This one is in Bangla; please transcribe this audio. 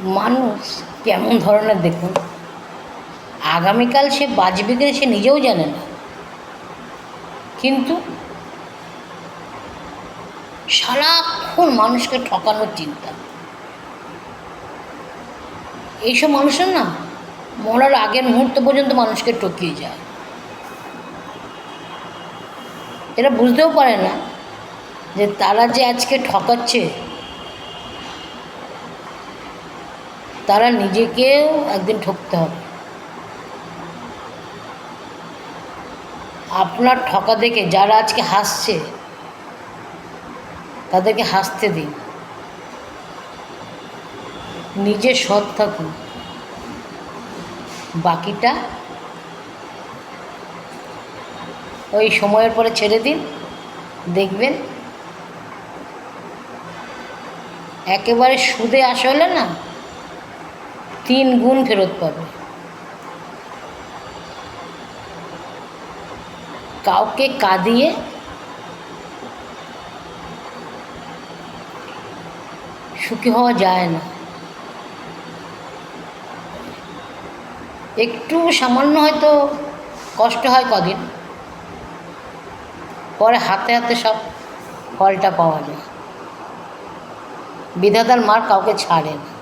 মানুষ কেমন ধরনের দেখুন? আগামীকাল সে বাঁচবে কিনা সে নিজেও জানে না। কিন্তু সারাক্ষণ মানুষকে ঠকানোর চিন্তা। এইসব মানুষের না মরার আগের মুহূর্ত পর্যন্ত মানুষকে ঠকিয়ে যায়। এরা বুঝতেও পারে না যে তারা যে আজকে ঠকাচ্ছে তারা নিজেকেও একদিন ঠকতে হবে। আপনার ঠকা দেখে যারা আজকে হাসছে, তাদেরকে হাসতে দিন। নিজে সৎ থাকুন। বাকিটা ওই সময়ের পরে ছেড়ে দিন, দেখবেন একেবারে সুদে আসলে না তিন গুণ ফেরত পাবে। কাউকে কাঁদিয়ে সুখী হওয়া যায় না। একটু সামান্য হয়তো কষ্ট হয় কদিন, পরে হাতে হাতে সব ফলটা পাওয়া যায়। বিধাতার মার কাউকে ছাড়ে না।